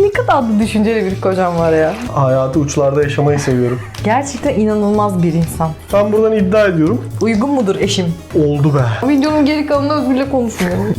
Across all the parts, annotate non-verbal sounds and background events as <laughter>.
Ne kadar da düşünceli bir kocam var ya. Hayatı uçlarda yaşamayı seviyorum. Gerçekten inanılmaz bir insan. Ben buradan iddia ediyorum. Uygun mudur eşim? Oldu be. Videonun geri kalanında Özgür'le konuşmuyorum.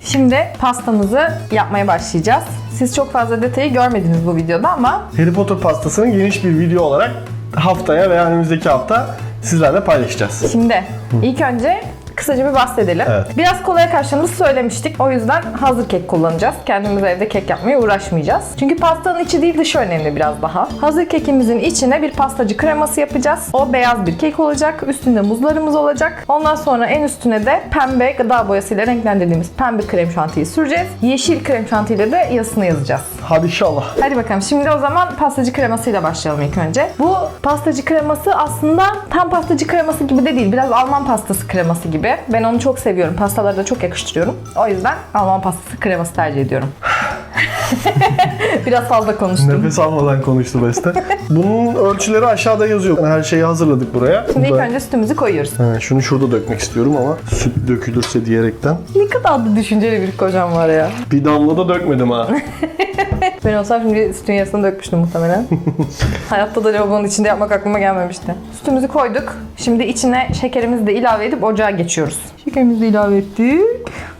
Şimdi pastamızı yapmaya başlayacağız. Siz çok fazla detayı görmediniz bu videoda ama Harry Potter pastasını geniş bir video olarak haftaya veya önümüzdeki hafta sizlerle paylaşacağız. şimdi ilk önce kısaca bir bahsedelim. Evet. Biraz kolaya kaçtığımızı söylemiştik. O yüzden hazır kek kullanacağız. Kendimiz evde kek yapmaya uğraşmayacağız. Çünkü pastanın içi değil dışı önemli biraz daha. Hazır kekimizin içine bir pastacı kreması yapacağız. O beyaz bir kek olacak. Üstünde muzlarımız olacak. Ondan sonra en üstüne de pembe gıda boyasıyla renklendirdiğimiz pembe krem şantiyi süreceğiz. Yeşil krem şantiyle de yazısını yazacağız. Hadi inşallah. Hadi bakalım. Şimdi o zaman pastacı kremasıyla başlayalım ilk önce. Bu pastacı kreması aslında tam pastacı kreması gibi de değil. Biraz Alman pastası kreması gibi. Ben onu çok seviyorum. Pastaları da çok yakıştırıyorum. O yüzden Alman pastası kreması tercih ediyorum. <laughs> Biraz fazla konuştum. Nefes almadan konuştu Beste. Bunun ölçüleri aşağıda yazıyor. Her şeyi hazırladık buraya. Şimdi ilk önce sütümüzü koyuyoruz. He, şunu şurada dökmek istiyorum ama süt dökülürse diyerekten. Ne kadar da düşünceli bir kocam var ya. Bir damla da dökmedim ha. <laughs> Ben olsam şimdi sütün yarısını dökmüştüm muhtemelen. <laughs> Hayatta da lavabonun içinde yapmak aklıma gelmemişti. Sütümüzü koyduk. Şimdi içine şekerimizi de ilave edip ocağa geçiyoruz. Şekerimizi de ilave ettik.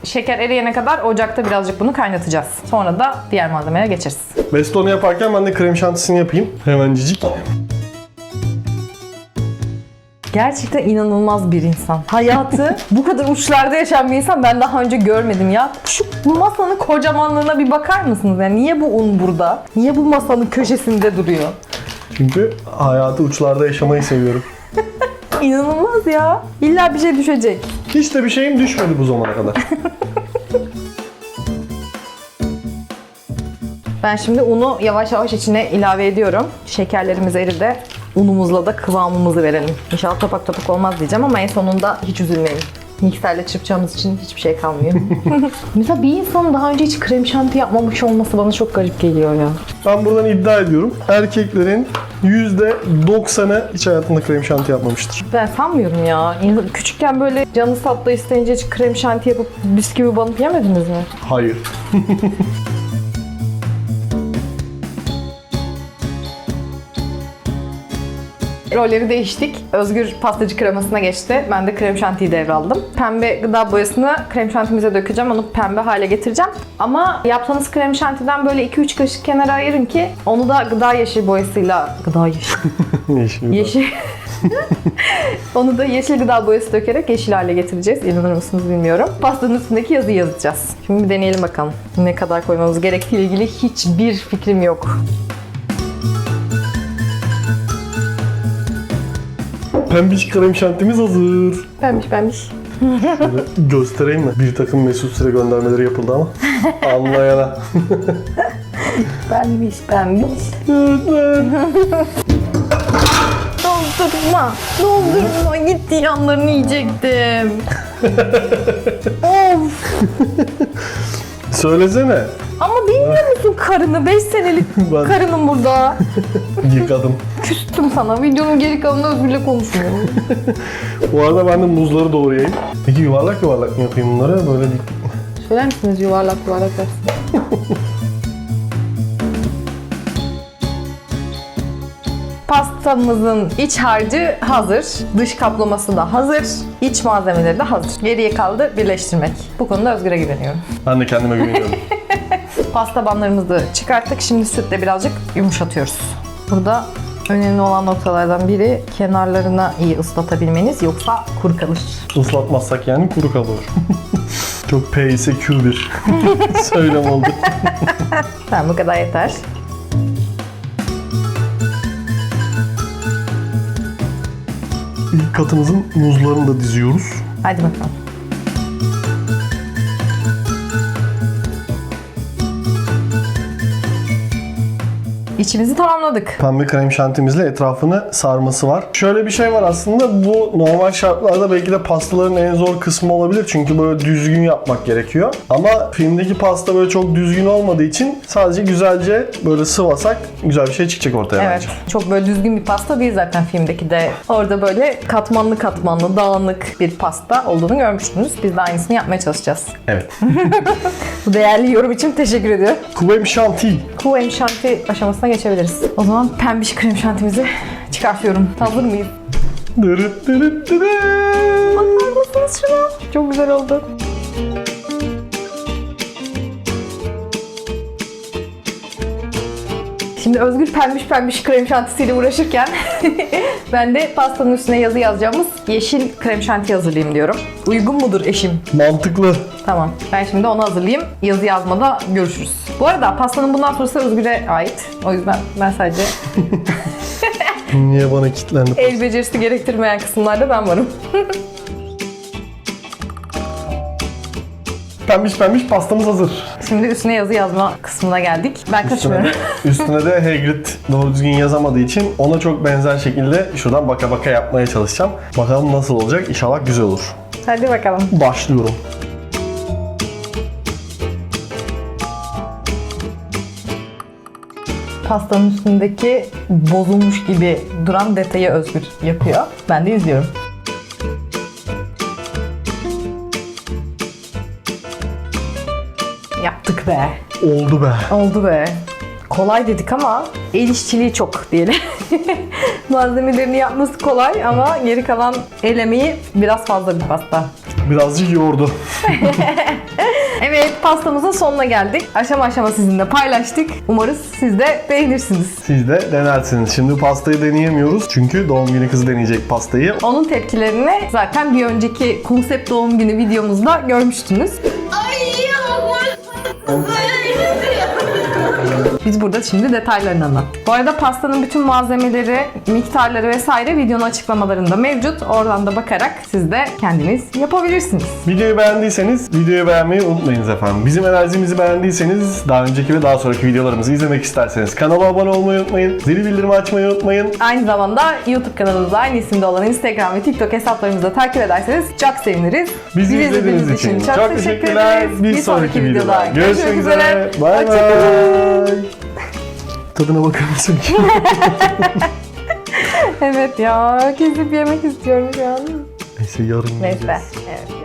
Şeker eriyene kadar ocakta birazcık bunu kaynatacağız. Sonra da diğer malzemeye geçeriz. Beste onu yaparken ben de krem şantisini yapayım. Hemencik. Gerçekten inanılmaz bir insan. Hayatı bu kadar uçlarda yaşayan bir insan ben daha önce görmedim ya. Şu masanın kocamanlığına bir bakar mısınız? Yani niye bu un burada? Niye bu masanın köşesinde duruyor? Çünkü hayatı uçlarda yaşamayı seviyorum. <laughs> İnanılmaz ya. İlla bir şey düşecek. Hiç de bir şeyim düşmedi bu zamana kadar. <laughs> Ben şimdi unu yavaş yavaş içine ilave ediyorum. Şekerlerimiz eridi. Unumuzla da kıvamımızı verelim. İnşallah topak topak olmaz diyeceğim ama en sonunda hiç üzülmeyin. Mikserle çırpacağımız için hiçbir şey kalmıyor. <laughs> Mesela bir insanın daha önce hiç krem şanti yapmamış olması bana çok garip geliyor ya. Ben buradan iddia ediyorum. Erkeklerin %90'ı hiç hayatında krem şanti yapmamıştır. Ben sanmıyorum ya. İnsan- Küçükken böyle canı tatlı isteyince hiç krem şanti yapıp bisküvi banıp yemediniz mi? Hayır. <laughs> Rolleri değiştik. Özgür pastacı kremasına geçti. Ben de krem şantiyi devraldım. Pembe gıda boyasını krem şantimize dökeceğim. Onu pembe hale getireceğim. Ama yaptığınız krem şantiden böyle 2-3 kaşık kenara ayırın ki onu da gıda yeşil boyasıyla... Gıda yeşil. <laughs> Yeşil. yeşil. <laughs> onu da yeşil gıda boyası dökerek yeşil hale getireceğiz. İnanır mısınız bilmiyorum. Pastanın üstündeki yazıyı yazacağız. Şimdi bir deneyelim bakalım. Ne kadar koymamız gerektiği ile ilgili hiçbir fikrim yok. Pembiş krem şantimiz hazır. Pembiş pembiş. Şöyle göstereyim mi? Bir takım Mesut Süre göndermeleri yapıldı ama. Anlayana. Pembiş pembiş. Doldurma. Doldurma. Gitti yanlarını yiyecektim. <laughs> of. Söylesene. Ama bilmiyor musun karını? 5 senelik <laughs> Ben- karının burada. <laughs> Yıkadım. Küstüm sana. Videonun geri kalanını Özgür'le konuşmuyorum. Bu arada ben de muzları doğrayayım. Peki yuvarlak yuvarlak mı yapayım bunları? Böyle dik. Söyler misiniz yuvarlak yuvarlak versin? <laughs> Pastamızın iç harcı hazır. Dış kaplaması da hazır. İç malzemeleri de hazır. Geriye kaldı birleştirmek. Bu konuda Özgür'e güveniyorum. Ben de kendime güveniyorum. Pasta banlarımızı çıkarttık. Şimdi sütle birazcık yumuşatıyoruz. Burada önemli olan noktalardan biri kenarlarına iyi ıslatabilmeniz yoksa kuru kalır. Islatmazsak yani kuru kalır. <laughs> Çok P ise Q bir <laughs> söylem oldu. <laughs> Tamam bu kadar yeter. İlk katımızın muzlarını da diziyoruz. Hadi bakalım. İçimizi tamamladık. Pembe krem şantimizle etrafını sarması var. Şöyle bir şey var aslında bu normal şartlarda belki de pastaların en zor kısmı olabilir. Çünkü böyle düzgün yapmak gerekiyor. Ama filmdeki pasta böyle çok düzgün olmadığı için sadece güzelce böyle sıvasak güzel bir şey çıkacak ortaya Evet. bence. Çok böyle düzgün bir pasta değil zaten filmdeki de. Orada böyle katmanlı katmanlı, dağınık bir pasta olduğunu görmüştünüz. Biz de aynısını yapmaya çalışacağız. Evet. <laughs> Bu değerli yorum için teşekkür ediyorum. Krem şanti. Krem şanti aşamasına geçebiliriz. O zaman pembiş krem şantimizi çıkartıyorum. Hazır mıyız? Bakar mısınız şuna? Çok güzel oldu. Şimdi Özgür pembiş pembiş krem şantisiyle uğraşırken <laughs> ben de pastanın üstüne yazı yazacağımız yeşil krem şanti hazırlayayım diyorum. Uygun mudur eşim? Mantıklı. Tamam. Ben şimdi onu hazırlayayım. Yazı yazmada görüşürüz. Bu arada pastanın bundan sonrası Özgür'e ait. O yüzden ben sadece <laughs> Niye bana kilitlendi? el becerisi gerektirmeyen kısımlarda ben varım. <laughs> Pembiş pembiş pastamız hazır. Şimdi üstüne yazı yazma kısmına geldik. Ben Üstüne kaçmıyorum. de, üstüne de Hagrid doğru düzgün yazamadığı için ona çok benzer şekilde şuradan baka baka yapmaya çalışacağım. Bakalım nasıl olacak. İnşallah güzel olur. Hadi bakalım. Başlıyorum. Pastanın üstündeki bozulmuş gibi duran detayı Özgür yapıyor. Ben de izliyorum. Yaptık be. Oldu be. Oldu be. Kolay dedik ama el işçiliği çok diyelim. <laughs> Malzemelerini yapması kolay ama geri kalan el emeği biraz fazla bir pasta. Birazcık yordu. <laughs> Evet pastamızın sonuna geldik. Aşama aşama sizinle paylaştık. Umarız siz de beğenirsiniz. Siz de denersiniz. Şimdi pastayı deneyemiyoruz. Çünkü doğum günü kızı deneyecek pastayı. Onun tepkilerini zaten bir önceki konsept doğum günü videomuzda görmüştünüz. Ay 我饿 Biz burada şimdi detaylarını anlattık. Bu arada pastanın bütün malzemeleri, miktarları vesaire videonun açıklamalarında mevcut. Oradan da bakarak siz de kendiniz yapabilirsiniz. Videoyu beğendiyseniz videoyu beğenmeyi unutmayınız efendim. Bizim enerjimizi beğendiyseniz daha önceki ve daha sonraki videolarımızı izlemek isterseniz kanala abone olmayı unutmayın. Zili bildirimi açmayı unutmayın. Aynı zamanda YouTube kanalımızda aynı isimde olan Instagram ve TikTok hesaplarımızı da takip ederseniz çok seviniriz. Bizi izlediğiniz için çok teşekkürler. Bir sonraki videoda görüşmek üzere. Bay bay. Tadına bakar mısın? <laughs> <laughs> Evet ya kesip yemek istiyorum şu an. Neyse yarın Neyse. yiyeceğiz. Evet.